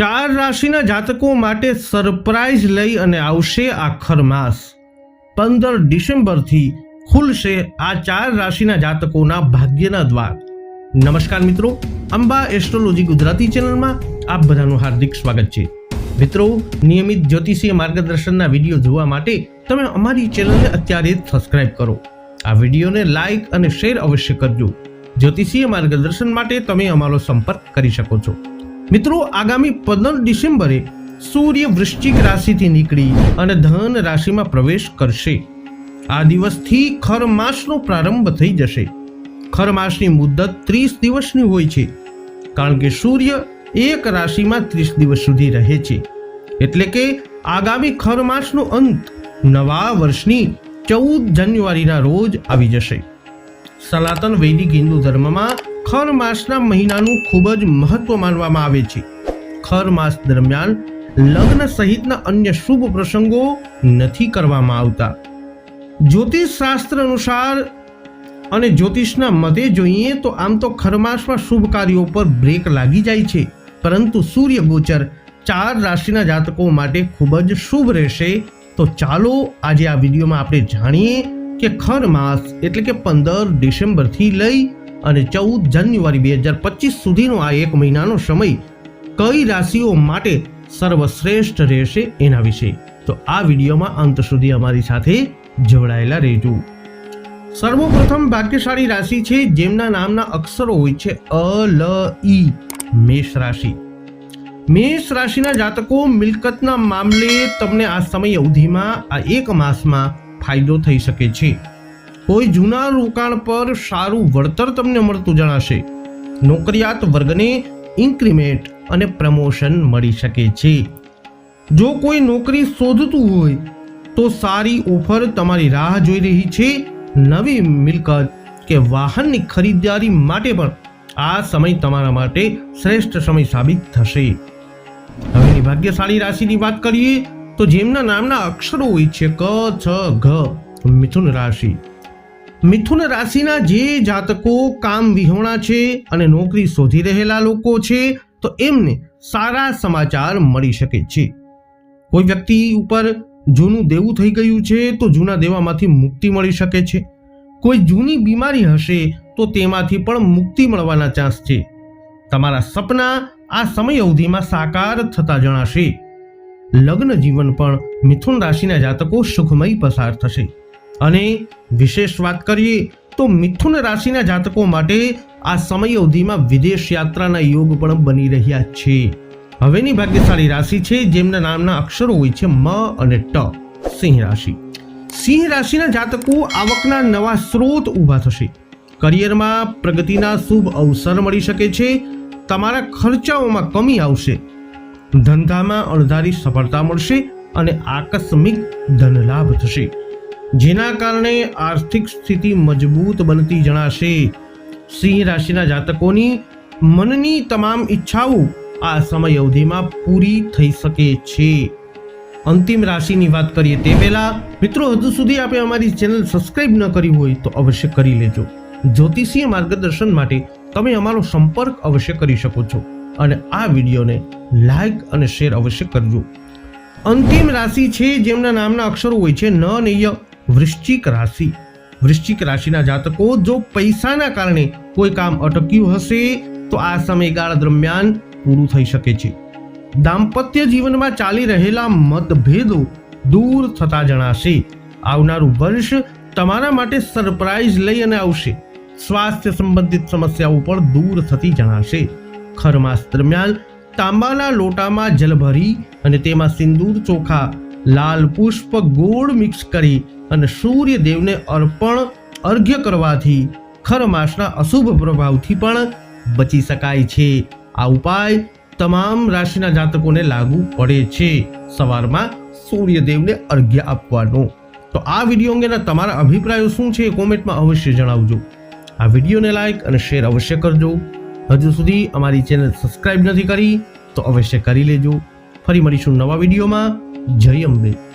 ચાર રાશિના જાતકો માટે સરપ્રાઈઝ લઈ અને આવશે આખર માસ. પંદર ડિસેમ્બરથી ખુલશે આ ચાર રાશિના જાતકોના ભાગ્યના દ્વાર. નમસ્કાર મિત્રો, અંબા એસ્ટ્રોલોજી ગુજરાતી ચેનલમાં આપ બધાનું હાર્દિક સ્વાગત છે. મિત્રો, નિયમિત જ્યોતિષીય માર્ગદર્શનના વીડિયો જોવા માટે તમે અમારી ચેનલને અત્યારે જ સબસ્ક્રાઇબ કરો. આ વિડીયોને લાઇક અને શેર અવશ્ય કરજો. જ્યોતિષીય માર્ગદર્શન માટે તમે અમારો સંપર્ક કરી શકો છો. મિત્રો, આગામી પંદર ડિસેમ્બરે સૂર્ય વૃશ્ચિક રાશિથી નીકળી અને ધન રાશિમાં પ્રવેશ કરશે. આ દિવસથી ખર માસનો પ્રારંભ થઈ જશે. ખર માસની મુદત ત્રીસ દિવસની હોય છે, કારણ કે સૂર્ય એક રાશિમાં ત્રીસ દિવસ સુધી રહે છે. એટલે કે આગામી ખર માસનો અંત નવા વર્ષની ચૌદ જાન્યુઆરીના રોજ આવી જશે. સનાતન વૈદિક હિન્દુ ધર્મમાં ખર માસના મહિનાનું ખૂબ જ મહત્વ માનવામાં આવે છે. ખર માસ દરમિયાન લગ્ન સહિતના અન્ય શુભ પ્રસંગો નથી કરવામાં આવતા. જ્યોતિષ શાસ્ત્ર અનુસાર અને જ્યોતિષના મતે જોઈએ તો આમ તો ખરમાસમાં શુભ કાર્યો પર બ્રેક લાગી જાય છે. પરંતુ સૂર્ય ગોચર ચાર રાશિના જાતકો માટે ખૂબ જ શુભ રહેશે. તો ચાલો આજે આ વિડીયોમાં આપણે જાણીએ કે ખર માસ એટલે કે પંદર ડિસેમ્બરથી લઈ અને ચૌદ જાન્યુઆરી બે હજાર પચીસ સુધીનો આ એક મહિનાનો સમય કઈ રાશિઓ માટે સર્વશ્રેષ્ઠ રહેશે એના વિશે. તો આ વિડીયોમાં અંત સુધી અમારી સાથે જોડાયેલા રહેજો. સર્વપ્રથમ ભાગ્યશાળી રાશિ છે, જેમના નામના અક્ષરો હોય છે અ, લ, ઈ, મેષ રાશિ. મેષ રાશિના જાતકો મિલકતના મામલે તમને આ સમય અવધિમાં, આ એક માસમાં ફાયદો થઈ શકે છે. કોઈ જૂના રોકાણ પર સારું વળતર તમને મળતું જણાશે. નોકરિયાત વર્ગને ઇન્ક્રીમેન્ટ અને પ્રમોશન મળી શકે છે. જો કોઈ નોકરી શોધતું હોય, તો સારી ઓફર તમારી રાહ જોઈ રહી છે. નવી મિલકત કે વાહનની ખરીદારી માટે પણ આ સમય તમારા માટે શ્રેષ્ઠ સમય સાબિત થશે. હવેની ભાગ્યશાળી રાશિની વાત કરીએ, તો જેમના નામના અક્ષરો હોય છે ક, છ, ઘ, મિથુન રાશિ. મિથુન રાશિના જે જાતકો કામ વિહોણા છે અને નોકરી શોધી રહેલા લોકો છે, તો એમને સારા સમાચાર મળી શકે છે. કોઈ વ્યક્તિ ઉપર જૂનું દેવું થઈ ગયું છે, તો જૂના દેવામાંથી મુક્તિ મળી શકે છે. કોઈ જૂની બીમારી હશે, તો તેમાંથી પણ મુક્તિ મળવાના ચાન્સ છે. તમારા સપના આ સમય અવધિમાં સાકાર થતા જણાશે. લગ્ન જીવન પણ મિથુન રાશિના જાતકો સુખમય પસાર થશે. અને વિશેષ વાત કરીએ તો મિથુન રાશિના જાતકો માટે આ સમય અવધિમાં વિદેશ યાત્રાના યોગ પણ બની રહ્યા છે. હવેની ભાગ્યશાળી રાશિ છે, જેમના નામના અક્ષરો હોય છે મ અને ટ. સિંહ રાશિ. સિંહ રાશિના જાતકો આવકના નવા સ્ત્રોત ઊભા થશે. કરિયરમાં પ્રગતિના શુભ અવસર મળી શકે છે. તમારા ખર્ચાઓમાં કમી આવશે. ધંધામાં અણધારી સફળતા મળશે અને આકસ્મિક ધનલાભ થશે. જેના કારણે આર્થિક સ્થિતિ મજબૂત બનતી જણાશે. સિંહ રાશિના જાતકોની મનની તમામ ઈચ્છાઓ આ સમય અવધિમાં પૂરી થઈ શકે છે. અંતિમ રાશિની વાત કરીએ તે પહેલા, મિત્રો, હજુ સુધી આપણે અમારી ચેનલ સબસ્ક્રાઇબ ન કરી હોય તો અવશ્ય કરી લેજો. જ્યોતિષીય માર્ગદર્શન માટે તમે અમારો સંપર્ક અવશ્ય કરી શકો છો અને આ વિડીયોને લાઈક અને શેર અવશ્ય કરજો. અંતિમ રાશિ છે જેમના નામના અક્ષરો હોય છે ન નેય વૃશ્ચિક રાશિ. વૃશ્ચિક રાશિના જાતકો જો પૈસાના કારણે કોઈ કામ અટક્યું હશે, તો આ સમયગાળા દરમિયાન પૂરું થઈ શકે છે. દાંપત્ય જીવનમાં ચાલી રહેલા મતભેદો દૂર થતા જણાશે. આવનારું વર્ષ તમારા માટે સરપ્રાઈઝ લઈ અને આવશે. સ્વાસ્થ્ય સંબંધિત સમસ્યાઓ પણ દૂર થતી જણાશે. ખરમાસ દરમિયાન તાંબાના લોટામાં જલ ભરી અને તેમાં સિંદૂર ચોખા લાલ પુષ્પ ગોળ મિક્સ કરી અને સૂર્યદેવને અર્પણ અર્ઘ્ય કરવાથી ખર માસના અશુભ પ્રભાવથી પણ બચી શકાય છે. આ ઉપાય તમામ રાશિના જાતકોને લાગુ પડે છે. સવારમાં સૂર્યદેવને અર્ઘ્ય આપવાનો. તો આ વીડિયો અંગેના તમારા અભિપ્રાયો શું છે એ કોમેન્ટમાં અવશ્ય જણાવજો. આ વિડીયોને લાઈક અને શેર અવશ્ય કરજો. હજુ સુધી અમારી ચેનલ સબસ્ક્રાઇબ નથી કરી તો અવશ્ય કરી લેજો. ફરી મળીશું નવા વિડીયોમાં. જય અંબે.